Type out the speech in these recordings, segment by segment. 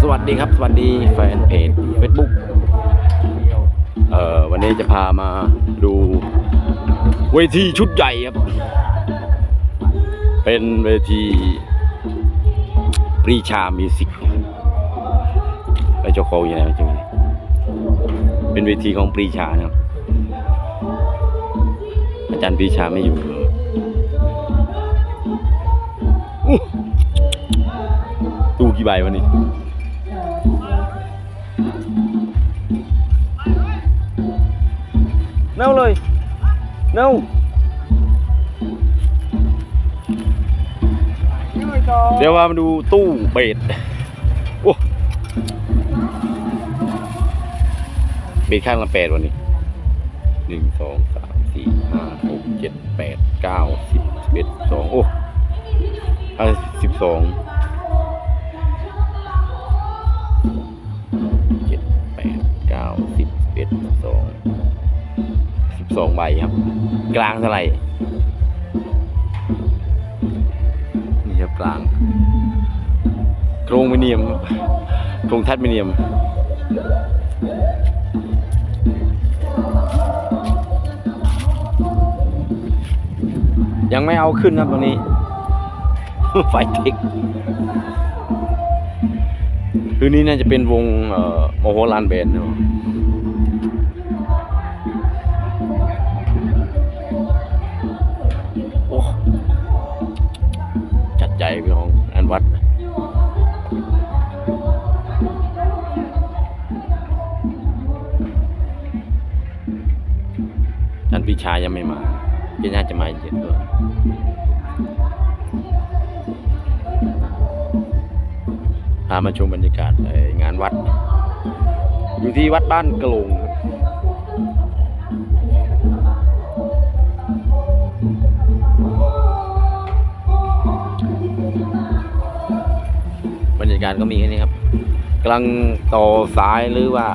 สวัสดีครับ สวัสดีแฟนเพจ Facebook เอ่อวันนี้จะพามาดูเวทีชุดใหญ่ครับ เป็นเวทีปรีชามิวสิกไปเจ้าของอยู่ไหนจุ๊ยเป็นเวทีของปรีชานะครับ อาจารย์ปรีชาไม่อยู่ตู้กี่ใบวันนี้ เน่าเลยเน่าเดี๋ยวามาดูตู้เบสโอ้เบสข้างละแปดวันนี้หนึ่งสองสามสี่ห้าหกเจ็ดแปดเก้าสิบสิบเอ็ดสิบสองโอ้ห้าสิบสองเจ็ดแปดเก้าสิบสิบเอ็ดสิบสอง สองใบครับ กลางเท่าไหร่นี่ครับกลางโครงมิเนียมครับโครงทัดมิเนียมยังไม่เอาขึ้นครับตรงนี้ ไฟเทคคืนนี้น่าจะเป็นวงเอ่อโมโหลานแบนเนอะ วัด ท่านพิชายังไม่มาพี่น่าจะมาเย็นด้วยพามาชมบรรยากาศงานวัด อยู่ที่วัดบ้านกระลง รรยากาศก็มีแค่นี้ครับกำลังต่อสายหรือว่า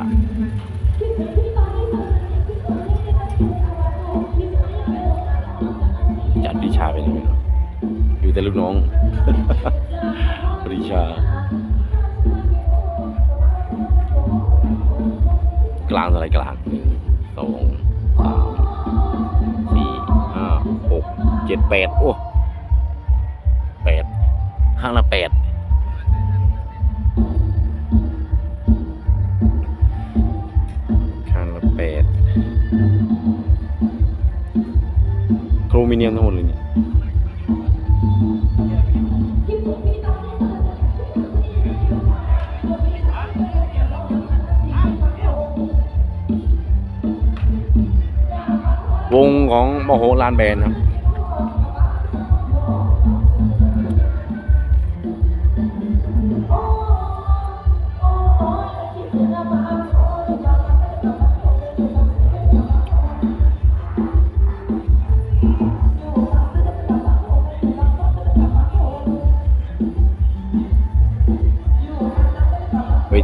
จัดปริชาไปไหนไม่รู้อยู่แต่ลูกน้องปริชากลางอะไรกลางหนึ่งสองสามสี่ห้าหกเจ็ดแปดโอ้แปดข้างละแปด มิเนียมทั้งหมดเลยเนี่ยวงของมโหลานแบนครับ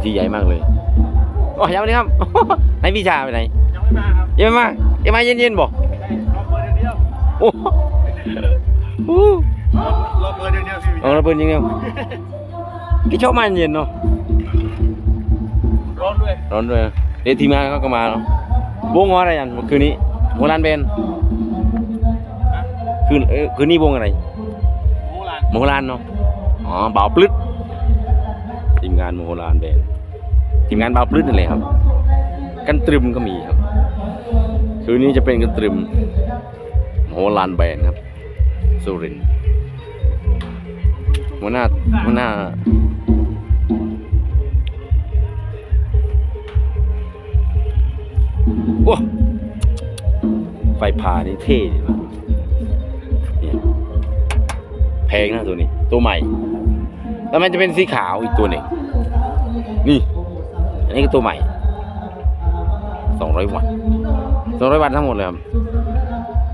ทีใหญ่มากเลยโอ้ยยังไม่ได้ครับ ไหนพี่ชาไปไหน ยังไม่มาครับยังไม่มายังมาเย็นๆบอกรอเปิดเดือนเดียวโอ้โหโอ้รอเปิดเดือนเดียวพี่เอาระเบิดยังไงพี่ชอบมาเย็นๆเนาะ ร้อนด้วย ร้อนด้วย เดี๋ยวทีมงานเขาก็มาเนาะวงอะไรกันคืนนี้โมลานเบนคืนเอ้ยคืนนี้วงอะไรโมลานโมลานเนาะ อ๋อบ่าวปลึด ทีมงานโมลานเบนทีมงานบาวปลึดนั่นแหละครับ กันตรึมก็มีครับ คืนนี้จะเป็นกันตรึมโมลานแบนครับ สุรินหัวหน้าหัวหน้าโอ้ไฟพานี่เท่ดีมากแพงนะตัวนี้ ตัวใหม่ แล้วมันจะเป็นสีขาวอีกตัวหนึ่ง นี่ อันนี้ก็ตัวใหม่สองร้อยวัตต์สองร้อยวัตต์ทั้งหมดเลยครับ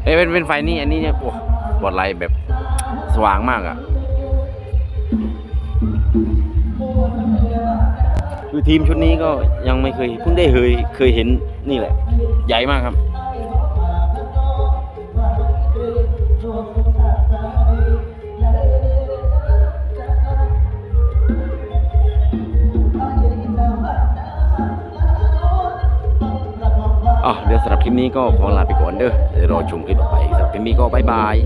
เอ้ยเป็นเป็นไฟนี่อันนี้เนี่ยโอ้บอดไลท์แบบสว่างมากอะ่ะ คือทีมชุดนี้ก็ยังไม่เคยเพิ่งได้เคยเคยเห็นนี่แหละ ใหญ่มากครับ อ๋อเดี๋ยวสำหรับคลิปนี้ก็ขอลาไปก่อนเด้อเดี๋ยวรอชมคลิปต่อไปสำหรับคลิปนี้ก็บายบาย